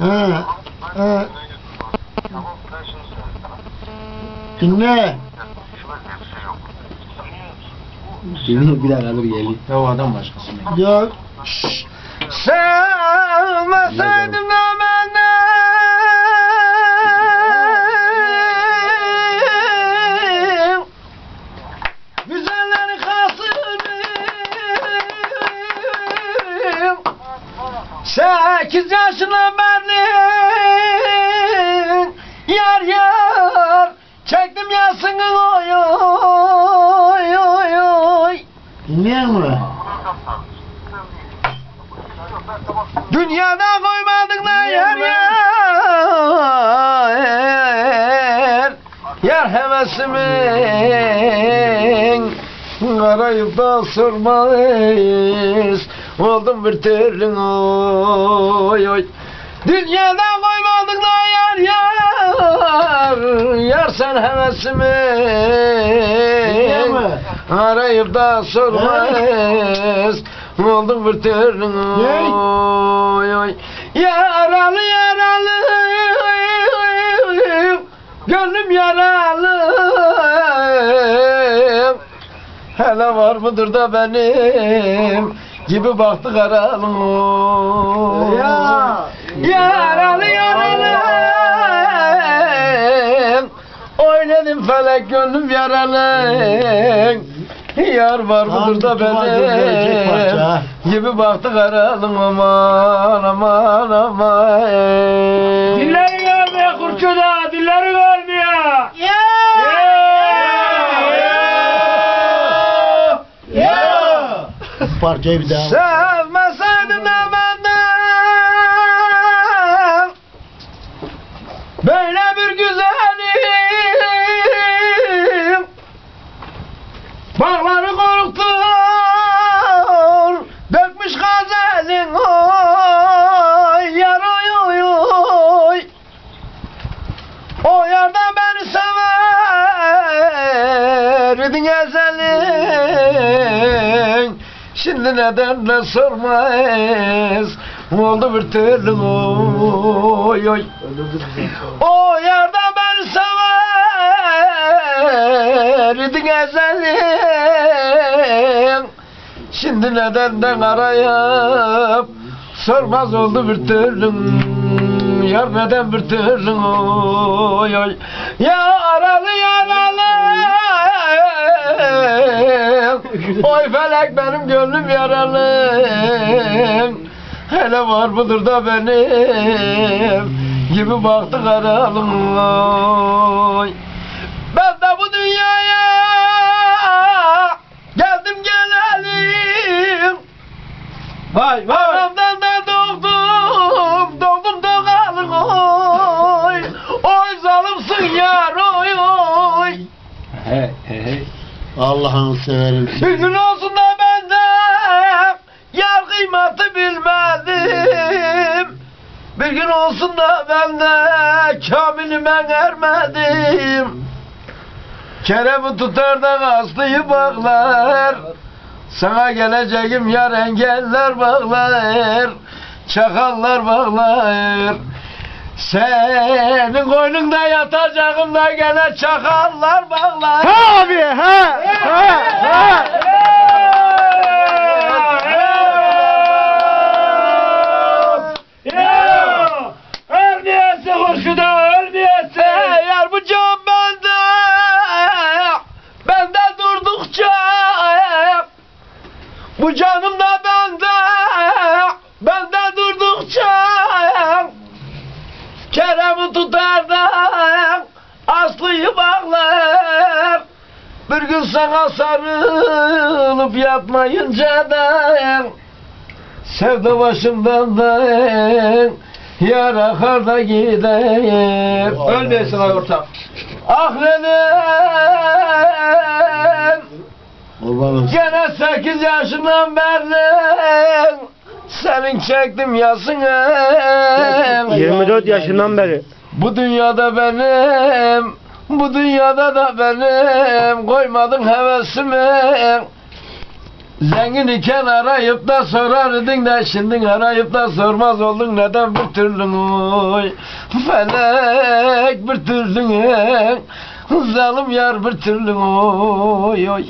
He. He. Dinle. Dinle bir dakika dur geleyim. Ya o adam başkası. Ya Sevmeseydim de Sekiz yaşına benim Yar yar Çektim yasını oy oy oy oy. Dinliyor musun? Dünyada koymadık da yer yer Yer hevesimin Arayıp da sormayız Oldum bir türlü oy oy. Dünyada koymadık da yer. Yer Yer sen musun? Arayıp da sormayız Oldum bir türlü oy oy. Yaralı yaralı Gönlüm yaralı. Hele var mıdır da benim Gibi baktı karalım Ya. Yaralı yaralı Oynadım felek gönlüm yaralı Yar var mıdır da benim? Gibi baktı karalım aman aman aman. Dilleri görmüyor kurşuna, dilleri Parçayı bir daha. Sevmeseydin de Böyle bir güzelim. Bağları korktur Dökmüş gazelin oy Yar oy oy oy. O yarda beni sever İdin ezelin Şimdi neden de sormayız Oldu bir türlü oy oy. O yarda beni sever İdin ezelin Şimdi nedenden arayıp Sormaz oldu bir türlü. Yar neden bir türlü? Oy oy. Yaralı yaralı Oy felek benim gönlüm yaralı Hele var mıdır da benim. Gibi baktı karalım oy. Ben de bu dünyaya Geldim gelelim. Vay vay. Allah'ını severim gün olsun da ben de yar kıymeti bilmedim. Bir gün olsun da ben de kamilime ermedim. Kerem'i tutar da Aslı'yı bağlar. Sana geleceğim yar engeller bağlar. Çakallar bağlar. Senin koynunda yatacağım da gene çakallar bağlar. Ha bu canım da bende, bende durdukça, Kerem'i tutar da Aslı'yı bağlar. Bir gün sana sarılıp yatmayınca da Sevda başımdan da Yar akar da gider Ölmeyesin ay ortak. Ah olsun. Gene sekiz yaşından beri Senin çektim yasını. 24 yaşından beri. Bu dünyada benim Bu dünyada da benim. Koymadın hevesimi. Zengin iken arayıp da sorardın da şimdi arayıp da sormaz oldun. Neden bir türlü oy? Felek bir türlü Zalim yar bir türlü oy oy